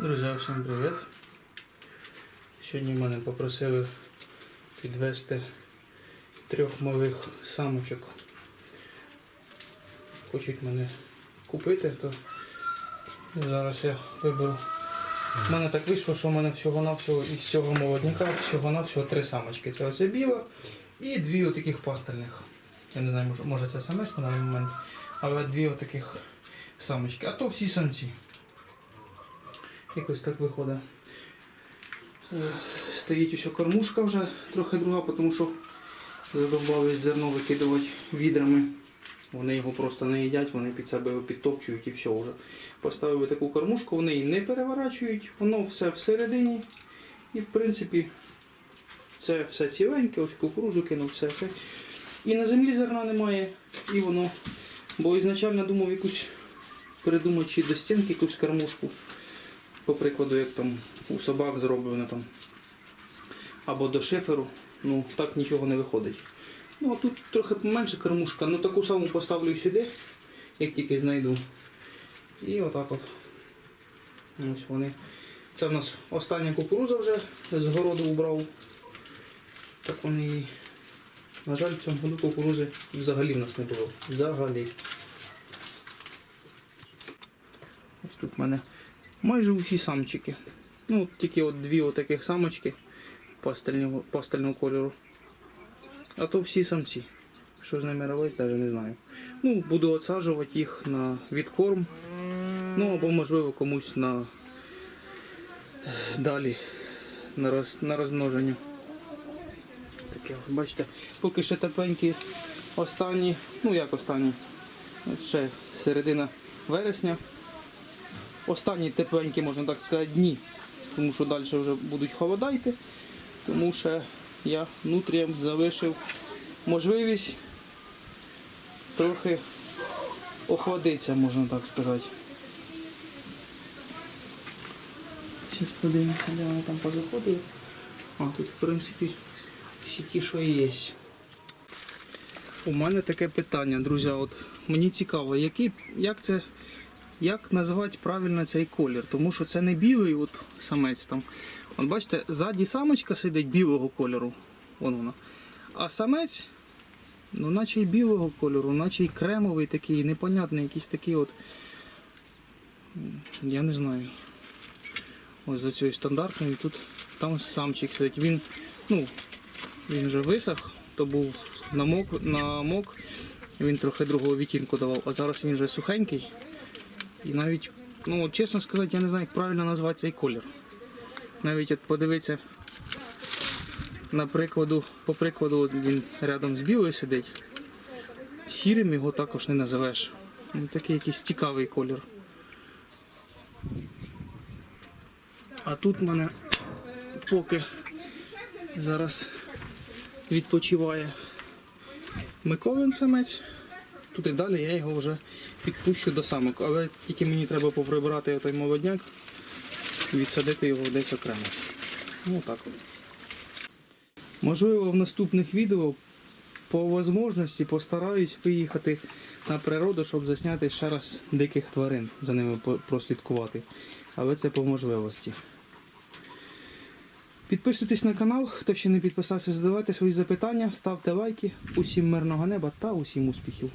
Друзі, всім привіт. Сьогодні мене попросили підвести трьох малих самочок. Хочуть мене купити, то зараз я виберу. У мене так вийшло, що в мене всього-навсього із цього молодняка всього-навсього три самочки. Це оце біла і дві отаких пастельних. Я не знаю, може, це самець на даний момент, але дві отаких самочки. А то всі самці. Якось так виходить. Е, Стоїть усе кормушка вже трохи друга, тому що задовбались зерно викидувати відрами. Вони його просто не їдять, вони під себе його підтопчують і все вже. Поставили таку кормушку, вони її не переворачують, воно все всередині. І в принципі це все ціленьке, ось кукурузу кинув, все все. І на землі зерна немає, і воно. Бо ізначально думав якусь придумати чи до стінки якусь кормушку по прикладу, як там у собак зроблено там. Або до шиферу. Ну, так нічого не виходить. Ну, а тут трохи менше кормушка, ну таку саму поставлю сюди, як тільки знайду. І отак от. Ось вони. Це в нас остання кукуруза вже з городу убрав. Так вони її. На жаль, в цьому году кукурузи взагалі в нас не було. Взагалі. Ось тут в мене майже усі самчики. Ну, тільки от дві отаких самочки пастельного, пастельного кольору. А то всі самці. Що з ними робити, навіть не знаю. Ну, буду отсаджувати їх на відкорм. Ну або можливо комусь на е, далі на, роз, на розмноження. Таке, бачите, поки ще тепленькі останні, ну як останні, ще середина вересня. Останні тепленькі, можна так сказати, дні, тому що далі вже будуть холодайти. тому що я нутрієм залишив можливість трохи охладитися, можна так сказати. Зараз подивимося, де вони там позаходили. А тут, в принципі, всі ті, що є. У мене таке питання, друзі. От мені цікаво, який, як це, як назвати правильно цей колір, тому що це не білий от самець там. От бачите, ззаді самочка сидить білого кольору. Вон вона. А самець, ну наче й білого кольору, наче й кремовий такий, непонятний, якийсь такий от. Я не знаю. Ось за цією стандартною тут там самчик сидить. Він, ну, він вже висох, то був намок, намок, він трохи другого відтінку давав, а зараз він вже сухенький. І навіть, ну чесно сказати, я не знаю, як правильно назвати цей колір. Навіть от подивитися, на по прикладу, він рядом з білою сидить. Сірим його також не називеш. Він такий якийсь цікавий колір. А тут в мене поки зараз відпочиває Миколин самець. Тут і далі я його вже підпущу до самок, але тільки мені треба поприбирати той молодняк і відсадити його десь окремо. Ну так. Можливо, в наступних відео по можливості постараюсь виїхати на природу, щоб засняти ще раз диких тварин, за ними прослідкувати. Але це по можливості. Підписуйтесь на канал, хто ще не підписався, задавайте свої запитання, ставте лайки. Усім мирного неба та усім успіхів.